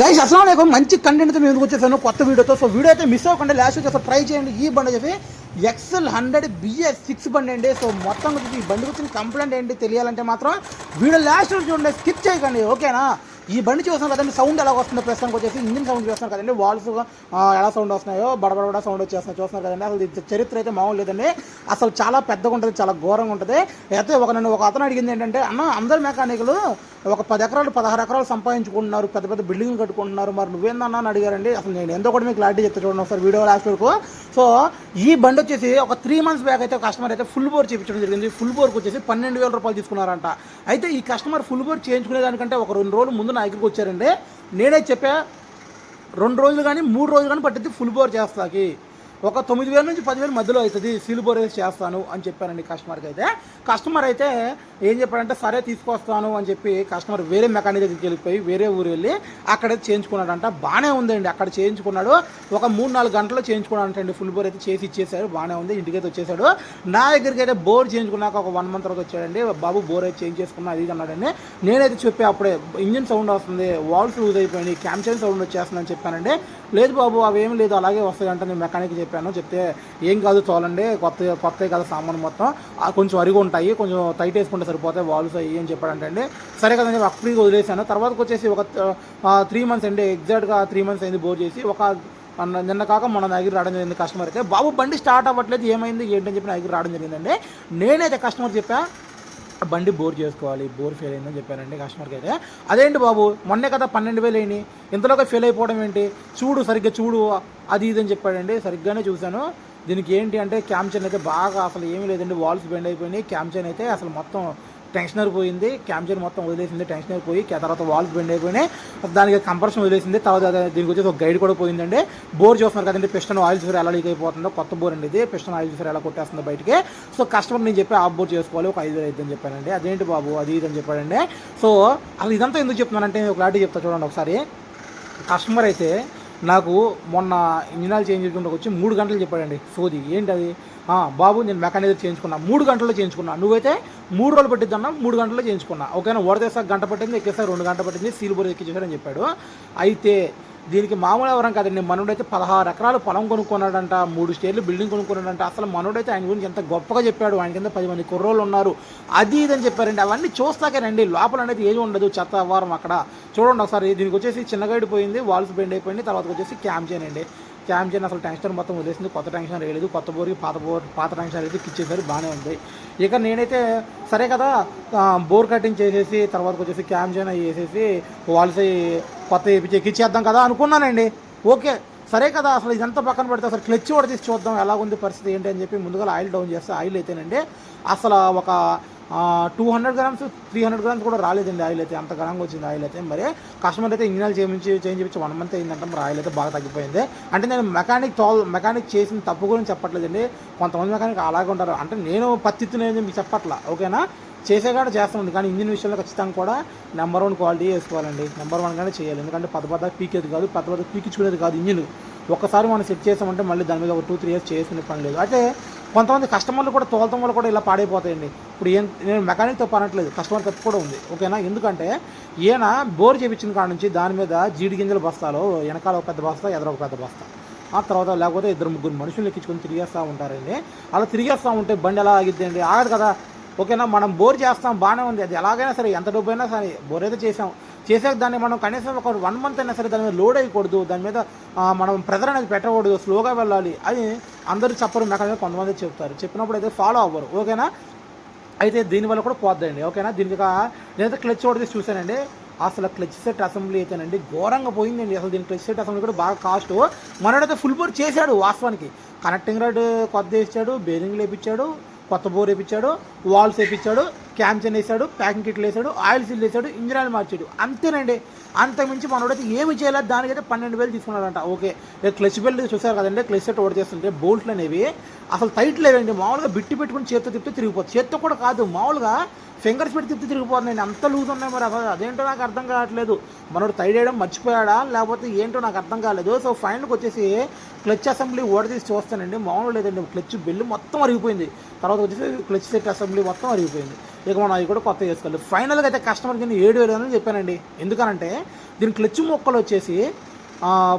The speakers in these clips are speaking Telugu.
గైస్ అసలు మంచి కంటెంట్తో మేము వచ్చేసాను కొత్త వీడియోతో సో వీడియో అయితే మిస్ అవ్వకుండా లాస్ట్ వచ్చేసి ట్రై చేయండి. ఈ బండి చెప్పి ఎక్సెల్ హండ్రెడ్ బిఎస్ సిక్స్ బండి అండి. సో మొత్తం ఈ బండి గురించి కంప్లైంట్ ఏంటి తెలియాలంటే మాత్రం వీడియో లాస్ట్ చూడండి. స్కిప్ చేయకండి. ఓకేనా ఈ బండి చూసాం కదండి సౌండ్ ఎలా వస్తుందో ప్రస్తుతానికి వచ్చేసి ఇంజిన్ సౌండ్ చూస్తున్నారు కదండి. వాల్స్ ఎలా సౌండ్ వస్తున్నాయో బడబడ సౌండ్ వచ్చేస్తున్నాయి. చూస్తున్నారు కదండి. అసలు చరిత్ర అయితే మామూలు లేదండి. అసలు చాలా పెద్దగా ఉంటుంది చాలా ఘోరంగా ఉంటుంది. అయితే ఒక నన్ను ఒక అతను అడిగింది ఏంటంటే అన్న అందరు మెకానికులు ఒక పది ఎకరాలు పదహారు ఎకరాలు సంపాదించుకుంటున్నారు పెద్ద పెద్ద బిల్డింగ్లు కట్టుకుంటున్నారు. మరి నువ్వేందన్నా? అని అడిగారండి. అసలు నేను ఎంతో కూడా మీకు క్లారిటీ చెప్తా చూడండి ఒకసారి వీడియో లాస్ట్ వరకు. సో ఈ బండి వచ్చేసి ఒక త్రీ మంత్స్ బ్యాక్ అయితే కస్టమర్ అయితే ఫుల్ బోర్ చేయించడం జరిగింది. ఫుల్ బోర్కి వచ్చేసి పన్నెండు వేల రూపాయలు తీసుకున్నారంట. అయితే ఈ కస్టమర్ ఫుల్ బోర్ చేయించుకునే దానికంటే ఒక రెండు రోజులు ముందు నా దగ్గరికి వచ్చారండి నేనే చెప్పా రెండు రోజులు కానీ మూడు రోజులు కానీ పట్టింది ఫుల్ బోర్ చేస్తాకి. ఒక తొమ్మిది వేల నుంచి పదివేల మధ్యలో అవుతుంది. సీల్ బోర్ చేస్తాను అని చెప్పానండి కస్టమర్కి అయితే. కస్టమర్ అయితే ఏం చెప్పాడంటే సరే తీసుకొస్తాను అని చెప్పి కస్టమర్ వేరే మెకానిక్ దగ్గరికి వెళ్ళిపోయి వేరే ఊరు వెళ్ళి అక్కడ చేయించుకున్నాడంట. బాగానే ఉందండి. అక్కడ చేయించుకున్నాడు. ఒక మూడు నాలుగు గంటల్లో చేయించుకున్నాడంటండి. ఫుల్ బోర్ అయితే చేసి ఇచ్చేసాడు బాగానే ఉంది. ఇంటికైతే వచ్చేసాడు నా దగ్గరికి అయితే బోర్ చేయించుకున్నాక ఒక వన్ మంత్ తర్వాత వచ్చాడండి. బాబు బోర్ అయితే చేంజ్ చేసుకున్నా అది అన్నాడండి. నేనైతే చెప్పే అప్పుడే ఇంజిన్ సౌండ్ వస్తుంది. వాల్స్ లూజ్ అయిపోయింది క్యామ్చైన్ సౌండ్ వచ్చేస్తుందని చెప్పానండి. లేదు బాబు అవి లేదు. అలాగే వస్తాయి అంటే నేను మెకానిక్ చెప్పాను. చెప్తే ఏం కాదు చూడండి కొత్త కొత్త కదా సామాన్ మొత్తం. కొంచెం అరిగి ఉంటాయి కొంచెం టైట్ వేసుకుంటే సరిపోతాయి వాల్స్ అయ్యి అని చెప్పాడంటే అండి సరే కదండి అప్పటికి వదిలేసాను తర్వాతకి వచ్చేసి ఒక త్రీ మంత్స్ అండి ఎగ్జాక్ట్గా త్రీ మంత్స్ అయింది బోర్ చేసి. ఒక నిన్న కాక మన దగ్గర రావడం జరిగింది కస్టమర్ అయితే బాబు బండి స్టార్ట్ అవ్వట్లేదు ఏమైంది ఏంటని చెప్పి నా దగ్గర రావడం జరిగిందండి. నేనైతే కస్టమర్ చెప్పా బండి బోర్ చేసుకోవాలి బోర్ ఫెయిల్ అయిందని చెప్పానండి కస్టమర్కి అయితే. అదేంటి బాబు? మొన్నే కదా పన్నెండు వేలు అయినాయి. ఇంతలోకి ఫెయిల్ అయిపోవడం ఏంటి? చూడు సరిగ్గా చూడు అది ఇది అని చెప్పాడండి. సరిగ్గానే చూశాను. దీనికి ఏంటి అంటే క్యామ్చైన్ అయితే బాగా అసలు ఏమీ లేదండి. వాల్స్ బెండ్ అయిపోయినాయి. క్యామ్చైన్ అయితే అసలు మొత్తం టెన్షనర్ పోయింది క్యామ్చైన్ మొత్తం వదిలేసింది టెన్షనర్ పోయి తర్వాత వాల్స్ బెండ్ అయిపోయినాయి. దానికి కంప్రెషన్ వదిలేసింది తర్వాత దీనికి వచ్చేసి ఒక గైడ్ కూడా పోయిందండి. బోర్ చూస్తున్నారు కదండి పిస్టన్ ఆయిల్ చూసారు ఎలా లీక్ అయిపోతుందో కొత్త బోర్ అండి ఇది. పిస్టన్ ఆయిల్ చూసారు ఎలా కొట్టేస్తుందో బయటికి. సో కస్టమర్ నేను చెప్పి ఆఫ్ బోర్ చేసుకోవాలి ఒక ఐదు వేలు అవుతుందని చెప్పానండి. అదేంటి బాబు అది ఇది అని చెప్పాడండి. సో అసలు ఇదంతా ఎందుకు చెప్తున్నానంటే నేను ఒక క్లారిటీ చెప్తా చూడండి ఒకసారి. కస్టమర్ అయితే నాకు మొన్న ఇంజనాలు చేంజ్ చేసుకుంటూ వచ్చి మూడు గంటలు చెప్పాడండి సోది. ఏంటి అది బాబు నేను మెకానిక్ చేయించుకున్నా. మూడు గంటల్లో చేయించుకున్నా. నువ్వైతే మూడు రోజులు పట్టిద్దన్నా మూడు గంటల్లో చేయించుకున్నా. ఓకేనా? ఓడదేసా గంట పట్టింది ఎక్కేసారి రెండు గంట పట్టింది సీల్ బోర్ ఎక్కించాడని చెప్పాడు. అయితే దీనికి మామూలు ఎవరం కాదండి మనోడైతే పదహారు ఎకరాలు పొలం కొనుక్కున్నాడంట మూడు స్టేర్లు బిల్డింగ్ కొనుక్కున్నాడంట. అసలు మనోడైతే ఆయన గురించి ఎంత గొప్పగా చెప్పాడు. ఆయన కింద పది మంది కుర్రోళ్ళు ఉన్నారు. అది ఇది అని చెప్పారండి. అవన్నీ చూస్తాకేనండి లోపల అనేది ఏమి ఉండదు. చెత్త వారం అక్కడ. చూడండి ఒకసారి. దీనికి వచ్చేసి చిన్న గైడ్ పోయింది వాల్స్ బెండ్ అయిపోయింది. తర్వాత వచ్చేసి క్యాంప్ చేయనండి. క్యామ్ చేయని అసలు ట్యాంక్షన్ మొత్తం వదిలేసింది. కొత్త టెన్షన్ వేయలేదు కొత్త బోర్కి పాత బోర్ పాత ట్యాంక్షన్ అయితే ఇచ్చేసారు బాగానే ఉంది. ఇక నేనైతే సరే కదా బోర్ కటింగ్ చేసేసి తర్వాత వచ్చేసి క్యామ్ చేయన వేసేసి వాల్స్ కొత్త వేపించి ఎక్కిచ్చేద్దాం కదా అనుకున్నానండి. ఓకే. సరే కదా అసలు ఇదంతా పక్కన పెడితే అసలు క్లచ్ కూడా తీసి చూద్దాం. ఎలా ఉంది పరిస్థితి ఏంటి అని చెప్పి ముందుగా ఆయిల్ డౌన్ చేస్తే ఆయిల్ అయితేనండి. అసలు ఒక two hundred grams three hundred grams కూడా రాలేదండి ఆయిల్ అయితే. అంత ఘనంగా వచ్చింది ఆయిల్ అయితే. మరి కస్టమర్ అయితే ఇంజిన్ చేయించి చేంజ్ చేయించి వన్ మంత్ అయిందంటే. మరి ఆయిల్ అయితే బాగా తగ్గిపోయింది. అంటే నేను మెకానిక్ తోల్ మెకానిక్ చేసిన తప్పు గురించి చెప్పట్లేదండి. కొంతమంది మెకానిక్ అలాగే ఉంటారు. అంటే నేను పత్తిత్తునేది మీకు చెప్పట్లా ఓకేనా? చేసే కాడ చేస్తుంది కానీ ఇంజిన్ విషయంలో ఖచ్చితంగా కూడా నెంబర్ వన్ క్వాలిటీ వేసుకోవాలండి. నెంబర్ వన్ గానే చేయాలి. ఎందుకంటే పద పద పీకేది కాదు పద పద పీకించుకునేది కాదు ఇంజిన్. ఒక్కసారి మనం సెట్ చేసామంటే మళ్ళీ దాని మీద ఒక టూ త్రీ ఇయర్స్ చేసుకునే పని లేదు. అయితే కొంతమంది కస్టమర్లు కూడా తోలటం వల్ల కూడా ఇలా పాడైపోతాయండి. ఇప్పుడు ఏం నేను మెకానిక్ తప్పు అనట్లేదు. కస్టమర్ తప్పు కూడా ఉంది. ఓకేనా? ఎందుకంటే ఈయన బోర్ చేయించిన కాడ నుంచి దాని మీద జీడి గింజల బస్తాలో వెనకాల ఒక పెద్ద బస్తా ఎదురు ఒక పెద్ద బస్తా. ఆ తర్వాత లేకపోతే ఇద్దరు ముగ్గురు మనుషులు ఎక్కించుకొని తిరిగేస్తూ ఉంటారండి. అలా తిరిగేస్తూ ఉంటే బండి ఎలా ఆగిద్దండి? ఆగదు కదా. ఓకేనా? మనం బోర్ చేస్తాం బాగానే ఉంది. అది ఎలాగైనా సరే ఎంత డబ్బు అయినా సరే బోర్ అయితే చేసాం చేసాక దాన్ని మనం కనీసం ఒక వన్ మంత్ అయినా సరే దాని మీద లోడ్ అయ్యకూడదు. దాని మీద మనం ప్రెజర్ అనేది పెట్టకూడదు. స్లోగా వెళ్ళాలి అని అందరూ చెప్పరు. మెకానిక్ కొంతమంది చెప్తారు. చెప్పినప్పుడు అయితే ఫాలో అవ్వరు. ఓకేనా అయితే దీనివల్ల కూడా పోద్దండి. ఓకేనా దీనికి నేను నేనైతే క్లచ్ ఒకటి తీసి చూశానండి. అసలు క్లచ్ సెట్ అసెంబ్లీ అయితేనండి ఘోరంగా పోయిందండి. అసలు దీని క్లచ్ సెట్ అసెంబ్లీ కూడా బాగా కాస్ట్ మనడైతే ఫుల్ బోర్ చేశాడు వాస్తవానికి. కనెక్టింగ్ రాడ్ కొత్త వేసాడు బేరింగ్లు వేపించాడు కొత్త బోర్ వేపించాడు వాల్స్ వేపించాడు క్యామ్చన్ వేసాడు ప్యాకింగ్ కిట్లు వేసాడు ఆయిల్ సీల్ వేసాడు ఇంజిన్ ఆయిల్ మార్చాడు. అంతేనండి. అంతకుమించి మనోడైతే ఏమి చేయలేదు. దానికైతే పన్నెండు వేలు తీసుకున్నాడంట. ఓకే. క్లచ్ బెల్ట్ చూసారు కదండి? క్లచ్ సెట్ ఓడి చేస్తుంటే బోల్ట్లు అనేవి అసలు టైట్ లేదండి. మామూలుగా బిట్టి పెట్టుకుని చేత్తో తిప్పితే తిరిగిపోతుంది. చేత్తో కూడా కాదు మామూలుగా ఫింగర్స్ పెట్టి తిప్పి తిరిగిపోతుందండి అంత లూజ్ ఉన్నాయి మరి అసలు అదేంటో నాకు అర్థం కావట్లేదు. మనోడు టైట్ వేయడం మర్చిపోయాడా? లేకపోతే ఏంటో నాకు అర్థం కాలేదు. సో ఫైనల్కి వచ్చేసి క్లచ్ అసెంబ్లీ ఓడదీసి చూస్తానండి. మామూలు లేదండి. క్లచ్ బెల్లు మొత్తం అరిగిపోయింది. తర్వాత వచ్చేసి క్లచ్ సెట్ అసెంబ్లీ మొత్తం అరిగిపోయింది. ఇక మనం అవి కూడా కొత్త చేసుకోవాలి. ఫైనల్గా అయితే కస్టమర్కి నేను ఏడు వేలు అని చెప్పానండి. ఎందుకనంటే దీని క్లచ్ మొక్కలు వచ్చేసి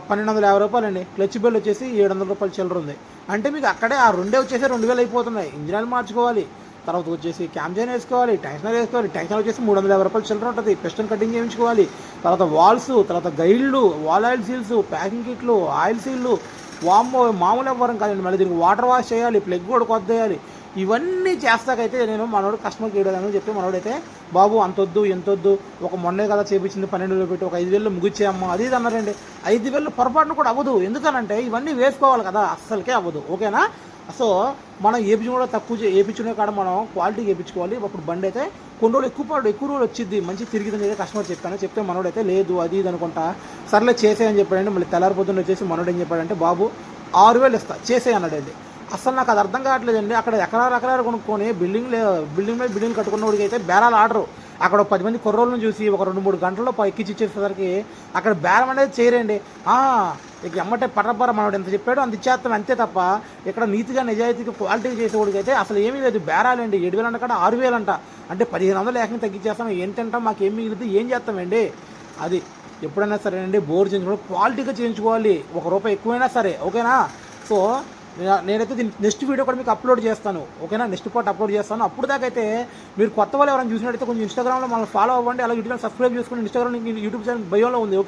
పన్నెండు వందల యాభై రూపాయలు అండి క్లచ్ బిల్ వచ్చేసి ఏడు వందల రూపాయలు చిల్లర ఉంది. అంటే మీకు అక్కడే ఆ రెండే వచ్చేసి రెండు వేలు అయిపోతున్నాయి. ఇంజనాలు మార్చుకోవాలి. తర్వాత వచ్చేసి క్యాంజైన్ వేసుకోవాలి టెన్షనర్ వేసుకోవాలి. టెన్షనర్ వచ్చేసి మూడు వందల యాభై రూపాయలు చిల్లర ఉంటుంది. పిస్టన్ కటింగ్ చేయించుకోవాలి. తర్వాత వాల్స్ తర్వాత గైడ్లు వాల్ ఆయిల్ సీల్స్ ప్యాకింగ్ కిట్లు ఆయిల్ సీల్లు వామ్మో మామూలు ఎవ్వరం కాదండి. మళ్ళీ దీనికి వాటర్ వాష్ చేయాలి ప్లగ్ కూడా కొత్త చేయాలి. ఇవన్నీ చేస్తాకైతే నేను మనోడు కస్టమర్కి అని చెప్పి మనోడైతే బాబు అంతొద్దు ఎంతొద్దు ఒక మొన్నే కదా చేపించింది పన్నెండు వేలు పెట్టి ఒక ఐదు వేలు ముగిచ్చేయమ్మ అది ఇది అన్నారండి ఐదు వేలు పొరపాటును కూడా అవ్వదు. ఎందుకనంటే ఇవన్నీ వేసుకోవాలి కదా అస్సలకే అవ్వదు. ఓకేనా? సో మనం ఏపించడం కూడా తక్కువ చే- ఏపించుకునే కాడ మనం క్వాలిటీ వేయించుకోవాలి అప్పుడు బండి అయితే కొన్ని రోజులు ఎక్కువ పాటు ఎక్కువ రోజులు వచ్చింది మంచి తిరిగిదని అయితే కస్టమర్ చెప్పాను. చెప్తే మనోడైతే లేదు అది ఇది అనుకుంటా. సర్లే చేసేయని చెప్పాడండి. మళ్ళీ తెల్లారి వచ్చేసి మనోడు ఏం చెప్పాడంటే బాబు ఆరు వేలు ఇస్తా. చేసే అన్నాడండి. అసలు నాకు అది అర్థం కావట్లేదండి. అక్కడ ఎకరాలు ఎకరాలు కొనుక్కొని బిల్డింగ్ లే బిల్డింగ్ మీద బిల్డింగ్ కట్టుకున్నవాడికి అయితే బేరాలు ఆర్డరు అక్కడ ఒక పది మంది కుర్రోళ్ళని చూసి ఒక రెండు మూడు గంటల్లో పై ఇచ్చేసరికి అక్కడ బేరం అనేది చేయరండి. ఇక ఎమ్మటే పర్రపర మనోడు ఎంత చెప్పాడో అంత ఇచ్చేస్తాం అంతే తప్ప ఇక్కడ నీతిగా నిజాయితీగా క్వాలిటీ చేసేవాడికి అయితే అసలు ఏమీ లేదు. బేరాలండి. ఏడు వేలు అంట ఆరు వేలు అంట. అంటే పదిహేను వందలు ఏకంగా తగ్గించేస్తాం. ఏం తింటాం? మాకు ఏం మిగిలితే ఏం చేస్తామండి? అది ఎప్పుడైనా సరే అండి బోర్ చేయించుకోవాలి. క్వాలిటీగా చేయించుకోవాలి. ఒక రూపాయి ఎక్కువైనా సరే. ఓకేనా? సో నేనైతే దీని నెక్స్ట్ వీడియో కూడా మీకు అప్లోడ్ చేస్తాను. ఓకేనా? నెక్స్ట్ పార్ట్ అప్లోడ్ చేస్తాను. అప్పుడు దాకా అయితే మీరు కొత్త వాళ్ళు ఎవరైనా చూసినట్టయితే కొంచెం ఇన్స్టాగ్రామ్లో మనం ఫాలో అవ్వండి. అలాగే యూట్యూబ్ సబ్స్క్రైబ్ చేసుకోండి ఇన్స్టాగ్రామ్ యూట్యూబ్ ఛానల్ బయోలో ఉంది. ఓకే